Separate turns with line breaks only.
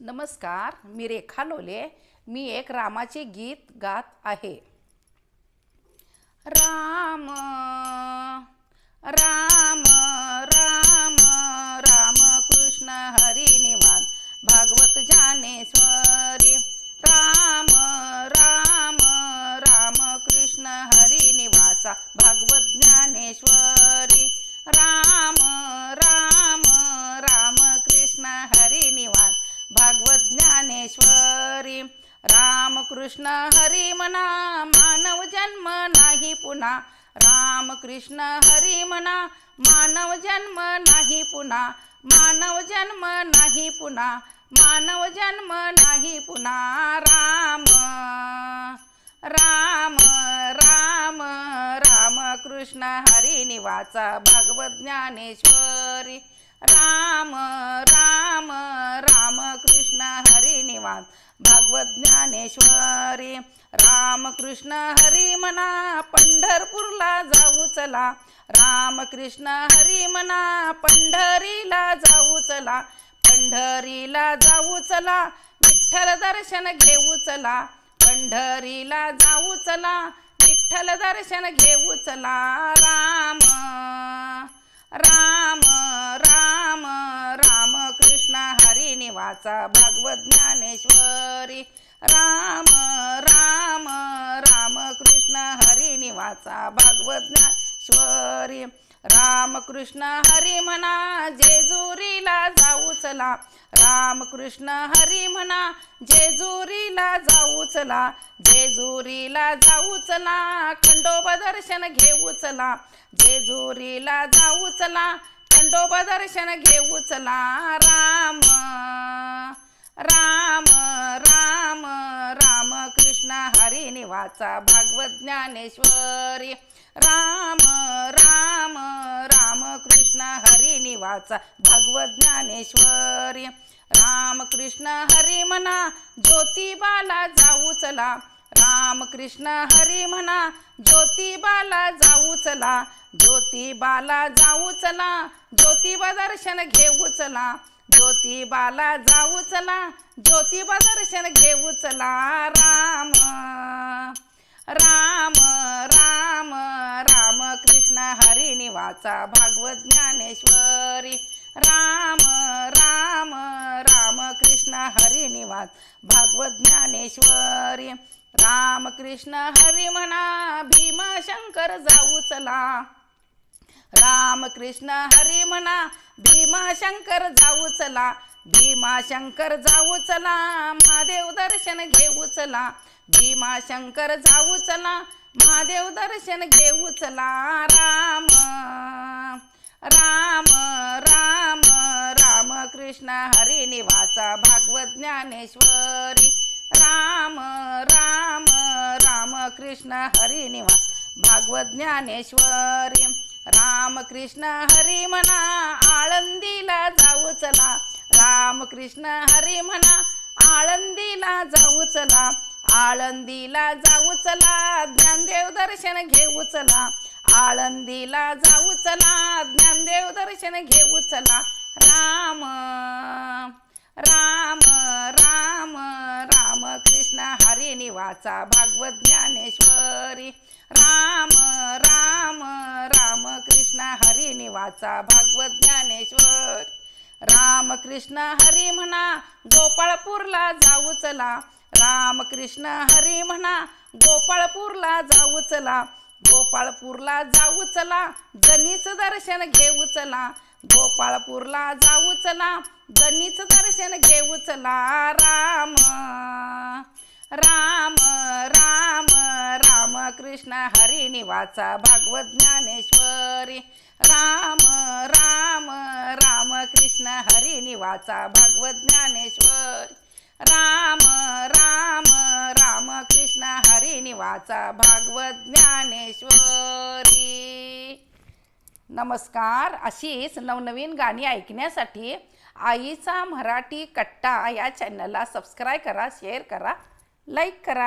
नमस्कार मी रेखा लोले. मी एक रामाचे गीत गात आहे. राम कृष्ण हरी म्हणा मानव जन्म नाही पुन्हा. राम कृष्ण हरी म्हणा मानव जन्म नाही पुन्हा. मानव जन्म नाही पुन्हा मानव जन्म नाही पुन्हा. राम राम राम राम कृष्ण हरी निवाचा भागवत ज्ञानेश्वरी. राम राम राम कृष्ण हरी निवास भागवत ज्ञानेश्वर. राम कृष्ण हरी म्हणा पंढरपूरला जाऊ चला. राम कृष्ण हरी म्हणा पंढरीला जाऊ चला. पंढरीला जाऊ चला विठ्ठल दर्शन घेऊ चला. पंढरीला जाऊ चला विठ्ठल दर्शन घेऊ चला. राम राम राम. निवाचा भागवत ज्ञानेश्वरी. राम राम राम कृष्ण हरी निवाचा भागवत ज्ञानेश्वरी. राम कृष्ण हरी म्हणा जेजुरीला जाऊ चला. राम कृष्ण हरी म्हणा जेजुरीला जाऊ चला. जेजुरीला जाऊ चला खंडोबा दर्शन घेऊ चला. जेजुरीला जाऊ चला खंडोब दर्शन घेऊ चला राम राम राम राम कृष्ण हरी निवाचा भागवत ज्ञानेश्वरी. राम राम राम कृष्ण हरी निवाचा भागवत ज्ञानेश्वरी. राम कृष्ण हरी म्हणा ज्योतिबाला जाऊ चला राम कृष्ण हरी म्हणा ज्योतिबाला जाऊ चला ज्योतिबाला जाऊ चला ज्योतिबा दर्शन घेऊ चला ज्योतिबाला जाऊ चला ज्योतिबा दर्शन घेऊ चला राम राम राम राम कृष्ण हरी निवाचा भागवत ज्ञानेश्वरी राम राम राम कृष्ण हरी निवास भागवत ज्ञानेश्वरी. राम कृष्ण हरी म्हणा भीमाशंकर जाऊ चला राम कृष्ण हरी म्हणा भीमाशंकर जाऊ चला भीमाशंकर जाऊ चला महादेव दर्शन घेऊ चला भीमाशंकर जाऊ चला महादेव दर्शन घेऊ चला राम राम राम राम कृष्ण हरी निवाचा भागवत ज्ञानेश्वरी. राम राम. कृष्ण हरी निवास भागवत ज्ञानेश्वरी. राम कृष्ण हरी म्हणा आळंदीला जाऊ चला. राम कृष्ण हरी म्हणा आळंदीला जाऊ चला. आळंदीला जाऊ चला ज्ञानदेव दर्शन घेऊ चला. आळंदीला जाऊ चला ज्ञानदेव दर्शन घेऊ चला. राम राम राम वाचा भागवत ज्ञानेश्वरी. राम राम राम कृष्ण हरी निवाचा भागवत ज्ञानेश्वर. राम कृष्ण हरी म्हणा गोपाळपूरला जाऊ चला. राम कृष्ण हरी म्हणा गोपाळपूरला जाऊ चला. गोपाळपूरला जाऊ चला जनीचं दर्शन घेऊ चला. गोपाळपूरला जाऊ चला गणीचं दर्शन घेऊ चला. राम. राम राम राम कृष्ण हरी निवाचा भागवत ज्ञानेश्वरी. राम राम राम कृष्ण हरी निवाचा भागवत ज्ञानेश्वरी. राम राम राम कृष्ण हरी निवाचा भागवत ज्ञानेश्वरी. नमस्कार. अशीच नवनवीन गाणी ऐकण्यासाठी आईचा मराठी कट्टा या चॅनलला सबस्क्राईब करा शेअर करा. लाईक करा.